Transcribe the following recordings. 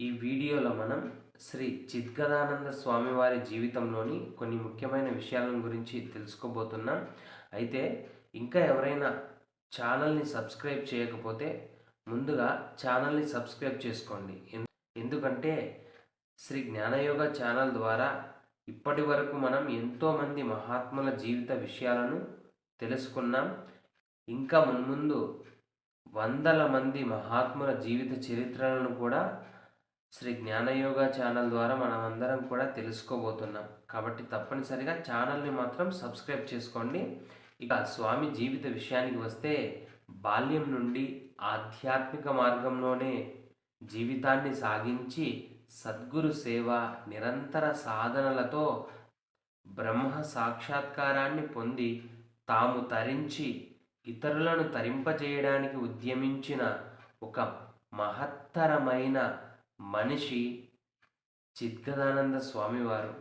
ఈ వీడియోలో మనం శ్రీ చిద్గదానంద స్వామివారి జీవితంలోని కొన్ని ముఖ్యమైన విషయాల గురించి తెలుసుకోబోతున్నాం. అయితే ఇంకా ఎవరైనా ఛానల్ని సబ్స్క్రైబ్ చేయకపోతే ముందుగా ఛానల్ని సబ్స్క్రైబ్ చేసుకోండి. ఎందుకంటే శ్రీ జ్ఞానయోగ ఛానల్ ద్వారా ఇప్పటి వరకు మనం ఎంతోమంది మహాత్ముల జీవిత విషయాలను తెలుసుకున్నాం. ఇంకా మున్ముందు వందల మంది మహాత్ముల జీవిత చరిత్రలను కూడా శ్రీ జ్ఞానయోగ ఛానల్ ద్వారా మనం అందరం కూడా తెలుసుకోబోతున్నాం. కాబట్టి తప్పనిసరిగా ఛానల్ని మాత్రం సబ్స్క్రైబ్ చేసుకోండి. ఇక స్వామి జీవిత విషయానికి వస్తే బాల్యం నుండి ఆధ్యాత్మిక మార్గంలోనే జీవితాన్ని సాగించి సద్గురు సేవ నిరంతర సాధనలతో బ్రహ్మ సాక్షాత్కారాన్ని పొంది తాము తరించి ఇతరులను తరింపజేయడానికి ఉద్యమించిన ఒక మహత్తరమైన మనిషి చిద్గదానంద స్వామివారు.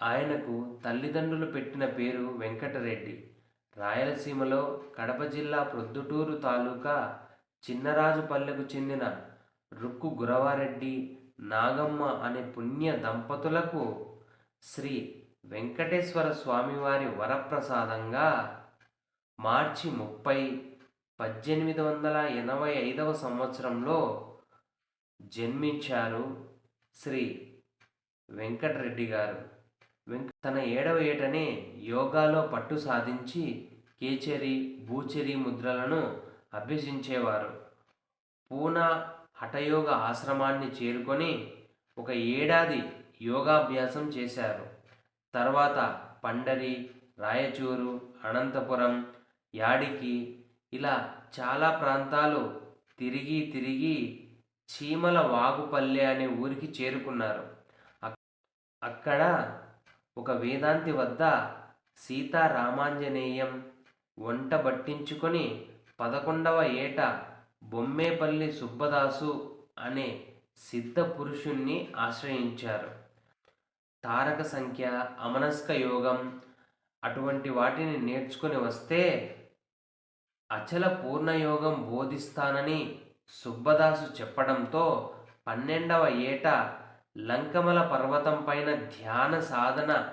ఆయనకు తల్లిదండ్రులు పెట్టిన పేరు వెంకటరెడ్డి. రాయలసీమలో కడప జిల్లా ప్రొద్దుటూరు తాలూకా చిన్నరాజుపల్లెకు చెందిన రుక్కు గురవారెడ్డి నాగమ్మ అనే పుణ్య దంపతులకు శ్రీ వెంకటేశ్వర స్వామివారి వరప్రసాదంగా మార్చి ముప్పై పద్దెనిమిది వందల ఎనభై ఐదవ సంవత్సరంలో జన్మించారు శ్రీ వెంకటరెడ్డి గారు. వెంక తన ఏడవ ఏటనే యోగాలో పట్టు సాధించి కేచరి భూచరి ముద్రలను అభ్యసించేవారు. పూనా హఠయోగ ఆశ్రమాన్ని చేరుకొని ఒక ఏడాది యోగాభ్యాసం చేశారు. తర్వాత పండరి రాయచూరు అనంతపురం యాడికి ఇలా చాలా ప్రాంతాలు తిరిగి తిరిగి చీమల వాగుపల్లె అనే ఊరికి చేరుకున్నారు. అక్కడ ఒక వేదాంతి వద్ద సీతారామాంజనేయం వంట బట్టించుకొని పదకొండవ ఏట బొమ్మేపల్లి సుబ్బదాసు అనే సిద్ధ పురుషుణ్ణి ఆశ్రయించారు. తారక సంఖ్య అమనస్క యోగం అటువంటి వాటిని నేర్చుకుని వస్తే అచల పూర్ణయోగం బోధిస్తానని సుబ్బదాసు చెప్పడంతో పన్నెండవ ఏట లంకమల పర్వతం పైన ధ్యాన సాధన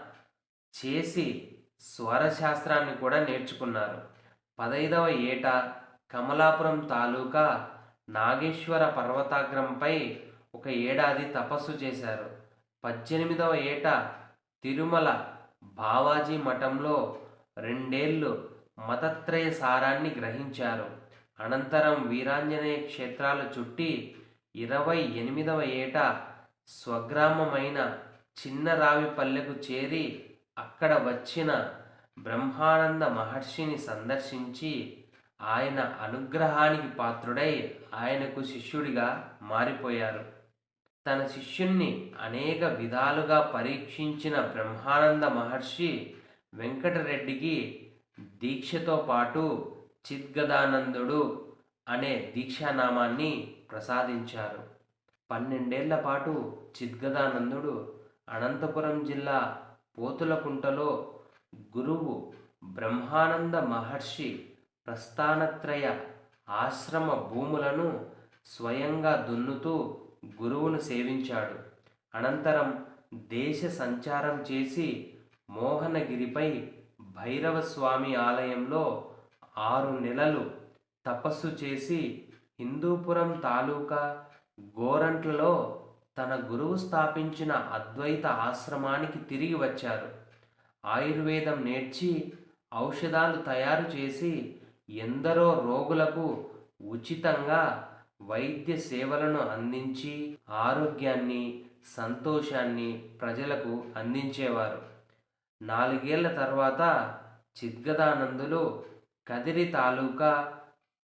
చేసి స్వరశాస్త్రాన్ని కూడా నేర్చుకున్నారు. పదైదవ ఏట కమలాపురం తాలూకా నాగేశ్వర పర్వతాగ్రంపై ఒక ఏడాది తపస్సు చేశారు. పద్దెనిమిదవ ఏట తిరుమల బావాజీ మఠంలో రెండేళ్ళు మతత్రయ సారాన్ని గ్రహించారు. అనంతరం వీరాంజనేయ క్షేత్రాలు చుట్టి ఇరవై ఎనిమిదవ ఏట స్వగ్రామమైన చిన్న రావిపల్లెకు చేరి అక్కడ వచ్చిన బ్రహ్మానంద మహర్షిని సందర్శించి ఆయన అనుగ్రహానికి పాత్రుడై ఆయనకు శిష్యుడిగా మారిపోయారు. తన శిష్యుణ్ణి అనేక విధాలుగా పరీక్షించిన బ్రహ్మానంద మహర్షి వెంకటరెడ్డికి దీక్షతో పాటు చిద్గదానందుడు అనే దీక్షానామాన్ని ప్రసాదించారు. పన్నెండేళ్ళ పాటు చిద్గదానందుడు అనంతపురం జిల్లా పోతులకుంటలో గురువు బ్రహ్మానంద మహర్షి ప్రస్థానత్రయ ఆశ్రమ భూములను స్వయంగా దున్నుతూ గురువును సేవించాడు. అనంతరం దేశ సంచారం చేసి మోహనగిరిపై భైరవ స్వామి ఆలయంలో ఆరు నెలలు తపస్సు చేసి హిందూపురం తాలూకా గోరంట్లలో తన గురువు స్థాపించిన అద్వైత ఆశ్రమానికి తిరిగి వచ్చారు. ఆయుర్వేదం నేర్చి ఔషధాలు తయారు చేసి ఎందరో రోగులకు ఉచితంగా వైద్య సేవలను అందించి ఆరోగ్యాన్ని సంతోషాన్ని ప్రజలకు అందించేవారు. నాలుగేళ్ళ తర్వాత చిద్గదానందులు కదిరి తాలూకా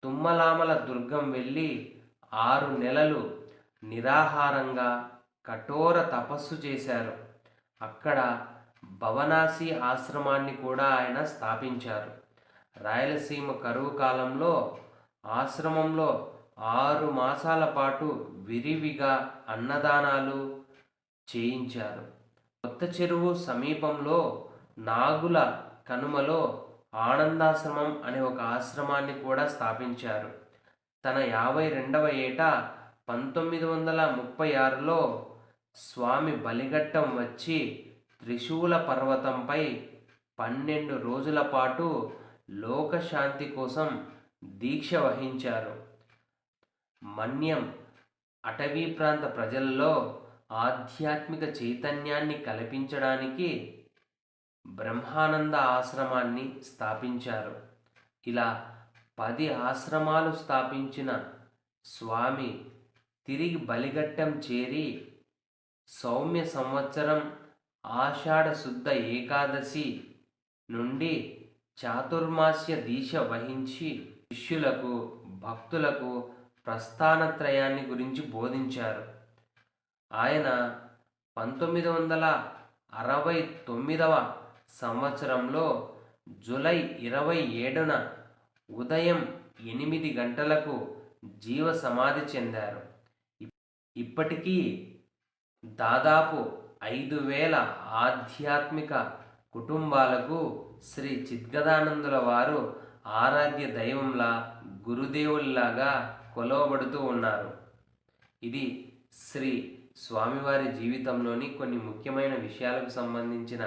తుమ్మలామల దుర్గం వెళ్ళి ఆరు నెలలు నిరాహారంగా కఠోర తపస్సు చేశారు. అక్కడ భవనాసి ఆశ్రమాన్ని కూడా ఆయన స్థాపించారు. రాయలసీమ కరువు కాలంలో ఆశ్రమంలో ఆరు మాసాల పాటు విరివిగా అన్నదానాలు చేయించారు. కొత్త చెరువు సమీపంలో నాగుల కనుమలో ఆనందాశ్రమం అనే ఒక ఆశ్రమాన్ని కూడా స్థాపించారు. తన యాభై రెండవ ఏట పంతొమ్మిది వందల ముప్పై ఆరులో స్వామి బలిఘట్టం వచ్చి త్రిశూల పర్వతంపై పన్నెండు రోజుల పాటు లోకశాంతి కోసం దీక్ష వహించారు. మన్యం అటవీ ప్రాంత ప్రజల్లో ఆధ్యాత్మిక చైతన్యాన్ని కల్పించడానికి బ్రహ్మానంద ఆశ్రమాన్ని స్థాపించారు. ఇలా పది ఆశ్రమాలు స్థాపించిన స్వామి తిరిగి బలిఘట్టం చేరి సౌమ్య సంవత్సరం ఆషాఢ శుద్ధ ఏకాదశి నుండి చాతుర్మాస్య దీక్ష వహించి శిష్యులకు భక్తులకు ప్రస్థానత్రయాన్ని గురించి బోధించారు. ఆయన పంతొమ్మిది వందల అరవై తొమ్మిదవ సంవత్సరంలో జూలై ఇరవై ఏడున ఉదయం ఎనిమిది గంటలకు జీవ సమాధి చెందారు. ఇప్పటికీ దాదాపు ఐదు వేల ఆధ్యాత్మిక కుటుంబాలకు శ్రీ చిద్గదానందుల వారు ఆరాధ్య దైవంలా గురుదేవుల్లాగా కొలవబడుతూ ఉన్నారు. ఇది శ్రీ స్వామివారి జీవితంలోని కొన్ని ముఖ్యమైన విషయాలకు సంబంధించిన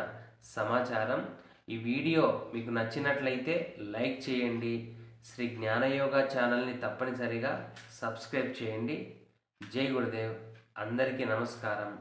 సమాచారం. ఈ వీడియో మీకు నచ్చినట్లయితే లైక్ చేయండి. శ్రీ జ్ఞానయోగ ఛానల్ని తప్పనిసరిగా సబ్స్క్రైబ్ చేయండి. జై గురుదేవ్. అందరికీ నమస్కారం.